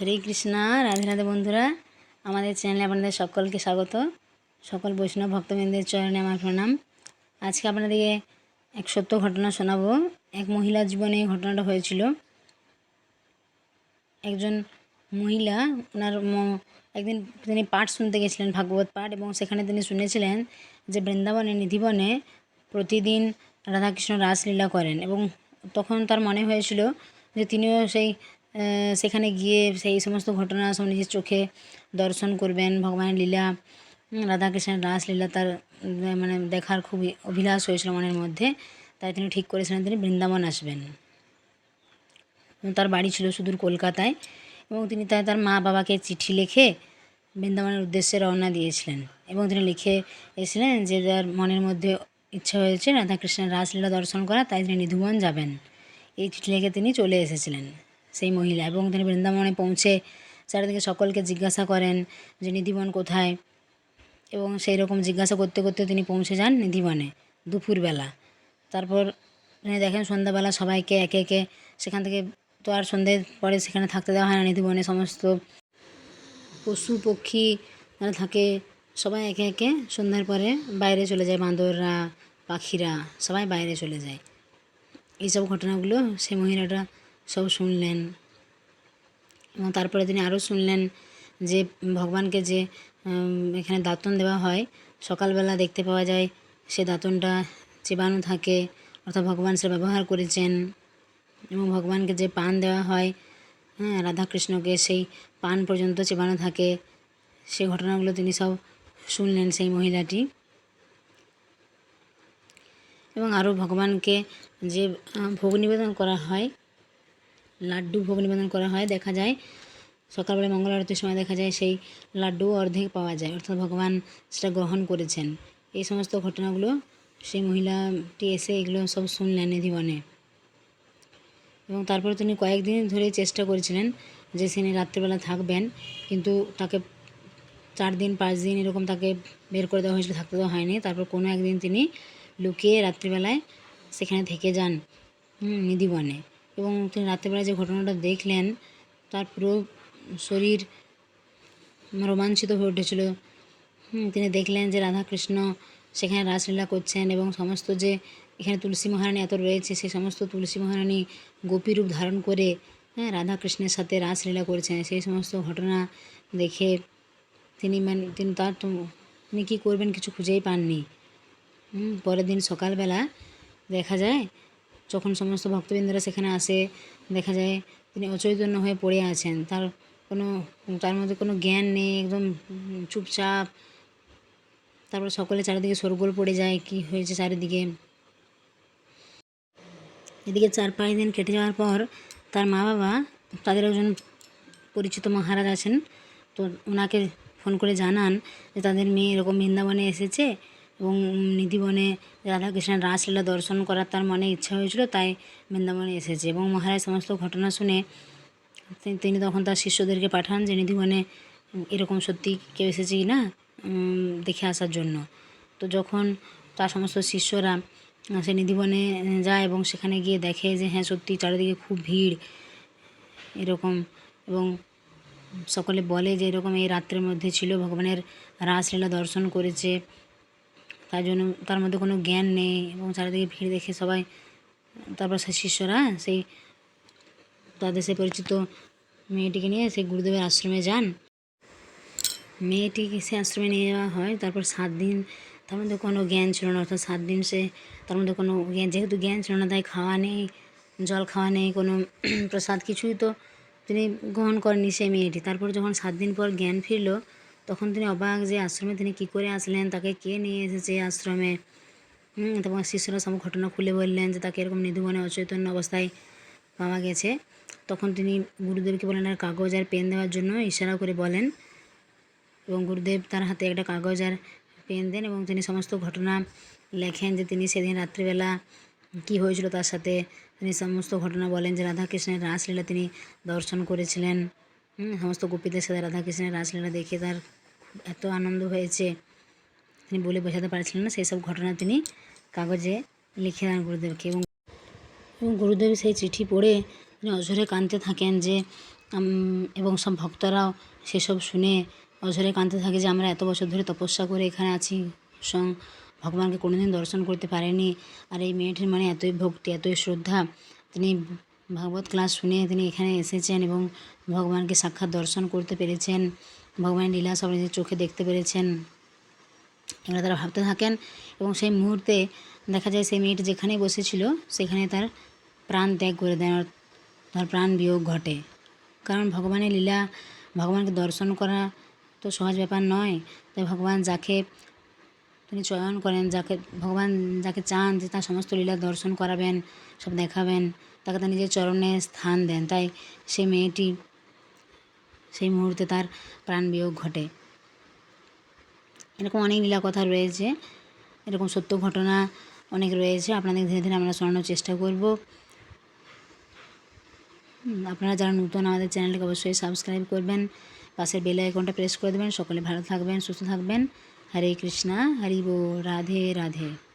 হরে কৃষ্ণা, রাধে বন্ধুরা। আমাদের চ্যানেলে আপনাদের সকলকে স্বাগত। সকল বৈষ্ণব ভক্তবৃন্দের চরণে আমার প্রণাম। আজকে আপনাদেরকে এক সত্য ঘটনা শোনাবো। এক মহিলার জীবনে এই ঘটনাটা হয়েছিল। একজন মহিলা, ওনার একদিন তিনি পাঠ শুনতে গেছিলেন, ভাগবত পাঠ, এবং সেখানে তিনি শুনেছিলেন যে বৃন্দাবনে, নিধিবনে প্রতিদিন রাধাকৃষ্ণ রাসলীলা করেন। এবং তখন তার মনে হয়েছিল যে তিনিও সেই সেখানে গিয়ে সেই সমস্ত ঘটনা সব নিজের চোখে দর্শন করবেন। ভগবানের লীলা রাধাকৃষ্ণের রাসলীলা তার মানে দেখার খুবই অভিলাষ হয়েছিল মনের মধ্যে। তাই তিনি ঠিক করেছিলেন, তিনি বৃন্দাবন আসবেন। তার বাড়ি ছিল সুদূর কলকাতায় এবং তিনি তাই তার মা বাবাকে চিঠি লিখে বৃন্দাবনের উদ্দেশ্যে রওনা দিয়েছিলেন এবং তিনি লিখে এসেছিলেন যে তার মনের মধ্যে ইচ্ছা হয়েছে রাধাকৃষ্ণের রাসলীলা দর্শন করা, তাই তিনি নিধুবন যাবেন। এই চিঠি লিখে তিনি চলে এসেছিলেন। সেই মহিলা এবং তিনি বৃন্দাবনে পৌঁছে চারিদিকে সকলকে জিজ্ঞাসা করেন যে, নিধিবন কোথায়? এবং সেই রকম জিজ্ঞাসা করতে করতে তিনি পৌঁছে যান নিধিবনে দুপুরবেলা। তারপর তিনি দেখেন সন্ধ্যাবেলা সবাইকে একে একে সেখান থেকে তো আর সন্ধ্যের পরে সেখানে থাকতে দেওয়া হয় না। নিধিবনে সমস্ত পশু, পক্ষী যারা থাকে সবাই একে একে সন্ধ্যার পরে বাইরে চলে যায়। বাঁদররা পাখিরা সবাই বাইরে চলে যায়। এইসব ঘটনাগুলো সেই মহিলাটা সব শুনলেন। এবং তারপরে তিনি আরও শুনলেন যে ভগবানকে যে এখানে দাঁতন দেওয়া হয়, সকালবেলা দেখতে পাওয়া যায় সে দাঁতনটা চেবানো থাকে, অর্থাৎ ভগবান সে ব্যবহার করেছেন। এবং ভগবানকে যে পান দেওয়া হয় হ্যাঁ রাধাকৃষ্ণকে সেই পান পর্যন্ত চেবানো থাকে। সেই ঘটনাগুলো তিনি সব শুনলেন সেই মহিলাটি। এবং আরও ভগবানকে যে ভোগ নিবেদন করা হয় লাড্ডু ভোগ নিবেদন করা হয়, দেখা যায়। সকালবেলা মঙ্গল আরতির সময় দেখা যায় সেই লাড্ডু অর্ধেক পাওয়া যায়, অর্থাৎ ভগবান সেটা গ্রহণ করেছেন। এই সমস্ত ঘটনাগুলো সেই মহিলাটি এসে এগুলো সব শুনলেন নিধিবনে। এবং তারপরে তিনি কয়েকদিন ধরে চেষ্টা করেছিলেন যে তিনি রাত্রিবেলা থাকবেন, কিন্তু তাকে চার দিন, পাঁচ দিন এরকম তাকে বের করে দেওয়া হয়েছিল, থাকতে দেওয়া হয়নি। তারপর কোনো একদিন তিনি লুকিয়ে রাত্রিবেলায় সেখানে থেকে যান নিধিবনে। এবং তিনি রাত্রিবেলায় যে ঘটনাটা দেখলেন, তার পুরো শরীর রোমাঞ্চিত হয়ে উঠেছিল। তিনি দেখলেন যে রাধাকৃষ্ণ সেখানে রাসলীলা করছেন এবং সমস্ত যে এখানে তুলসী মহারানী এত রয়েছে, সেই সমস্ত তুলসী মহারানী গোপীরূপ ধারণ করে হ্যাঁ রাধাকৃষ্ণের সাথে রাসলীলা করেছেন। সেই সমস্ত ঘটনা দেখে তিনি মানে তিনি তার তিনি কী করবেন কিছু খুঁজেই পাননি। পরের দিন সকালবেলা দেখা যায় যখন সমস্ত ভক্তবৃন্দরা সেখানে আসে, দেখা যায় তিনি অচৈতন্য হয়ে পড়ে আছেন। তার কোনো, তার মধ্যে কোনো জ্ঞান নেই, একদম চুপচাপ। তারপর সকলে চারিদিকে শোরগোল পড়ে যায়, কি হয়েছে চারিদিকে। এদিকে চার পাঁচ দিন কেটে যাওয়ার পর তার মা বাবা তাদের একজন পরিচিত মহারাজ আছেন, তো ওনাকে ফোন করে জানান যে তাদের মেয়ে এরকম বৃন্দাবনে এসেছে। এবং নিধিবনে রাধাকৃষ্ণের রাসলীলা দর্শন করার তার মনে ইচ্ছা হয়েছিল, তাই বৃন্দাবনে এসেছে। এবং মহারাজ সমস্ত ঘটনা শুনে তিনি তখন তার শিষ্যদেরকে পাঠান যে, নিধিবনে এরকম সত্যি কেউ এসেছে কি না? দেখে আসার জন্য। তো যখন তার সমস্ত শিষ্যরা সে নিধিবনে যায় এবং সেখানে গিয়ে দেখে যে হ্যাঁ সত্যি চারিদিকে খুব ভিড়। এরকম এবং সকলে বলে যে, এরকম এই রাত্রের মধ্যে ছিল, ভগবানের রাসলীলা দর্শন করেছে। তার জন্য তার মধ্যে কোনো জ্ঞান নেই এবং চারিদিকে ভিড় দেখে সবাই, তারপর সেই শিষ্যরা, সেই তাদের সে পরিচিত মেয়েটিকে নিয়ে সেই গুরুদেবের আশ্রমে যান। মেয়েটিকে সে আশ্রমে নিয়ে যাওয়া হয়, তারপর সাত দিন তার মধ্যে কোনো জ্ঞান ছিল না, অর্থাৎ সাত দিন সে তার মধ্যে কোনো জ্ঞান, যেহেতু জ্ঞান ছিল না, তাই খাওয়া নেই, জল খাওয়া নেই, কোনো প্রসাদ কিছুই তো তিনি গ্রহণ করেনি সেই মেয়েটি। তারপর যখন সাত দিন পর জ্ঞান ফিরল তখন তিনি অবাক যে আশ্রমে তিনি কী করে আসলেন? তাকে কে নিয়ে এসেছে আশ্রমে? তারপর শিষ্যরা সব ঘটনা খুলে বললেন যে তাকে এরকম নিধুবনে অচৈতন্য অবস্থায় পাওয়া গেছে। তখন তিনি গুরুদেবকে বলেন, আর কাগজ আর পেন দেওয়ার জন্য ইশারা করে বলেন। এবং গুরুদেব তার হাতে একটা কাগজ আর পেন দেন এবং তিনি সমস্ত ঘটনা লেখেন যে তিনি সেদিন রাত্রিবেলা কী হয়েছিল তার সাথে। তিনি সমস্ত ঘটনা বলেন যে রাধাকৃষ্ণের রাসলীলা তিনি দর্শন করেছিলেন। সমস্ত গোপীদের সাথে রাধাকৃষ্ণের রাসলীলা দেখে তার এত আনন্দ হয়েছে। তিনি বলে বোঝাতে পারছিলেন না সেই সব ঘটনা তিনি কাগজে লিখে দেন গুরুদেবকে এবং এবং গুরুদেব সেই চিঠি পড়ে তিনি অঝরে কাঁদতে থাকেন যে এবং সব ভক্তরাও সেসব শুনে অঝরে কাঁদতে থাকে যে, আমরা এত বছর ধরে তপস্যা করে এখানে আছি সং ভগবানকে কোনোদিন দর্শন করতে পারেনি। আর এই মেয়েটির মানে এতই ভক্তি, এতই শ্রদ্ধা, তিনি ভাগবত ক্লাস শুনে তিনি এখানে এসেছেন এবং ভগবানকে সাক্ষাৎ দর্শন করতে পেরেছেন। ভগবানের লীলা সব নিজের চোখে দেখতে পেরেছেন। এগুলো তারা ভাবতে থাকেন এবং সেই মুহূর্তে দেখা যায় সেই মেয়েটি যেখানে বসেছিল, সেখানে তার প্রাণ ত্যাগ করে দেন তার প্রাণ বিয়োগ ঘটে। কারণ ভগবানের লীলা, ভগবানকে দর্শন করা তো সহজ ব্যাপার নয়। তাই ভগবান যাকে, তিনি চয়ন করেন, যাকে, ভগবান যাকে চান যে তার সমস্ত লীলা দর্শন করাবেন, সব দেখাবেন। তাকে তার নিজের চরণে স্থান দেন। তাই সে মেয়েটি সেই মুহূর্তে তার প্রাণ বিয়োগ ঘটে। এরকম অনেক লীলা কথা রয়েছে। এরকম সত্য ঘটনা অনেক রয়েছে। আপনাদের ধীরে ধীরে আমরা শোনানোর চেষ্টা করব। আপনারা যারা নতুন আমাদের চ্যানেলটিকে অবশ্যই সাবস্ক্রাইব করবেন। পাশের বেল আইকনটা প্রেস করে দেবেন। সকলে ভালো থাকবেন, সুস্থ থাকবেন। হরে কৃষ্ণা, হরি বো, রাধে রাধে।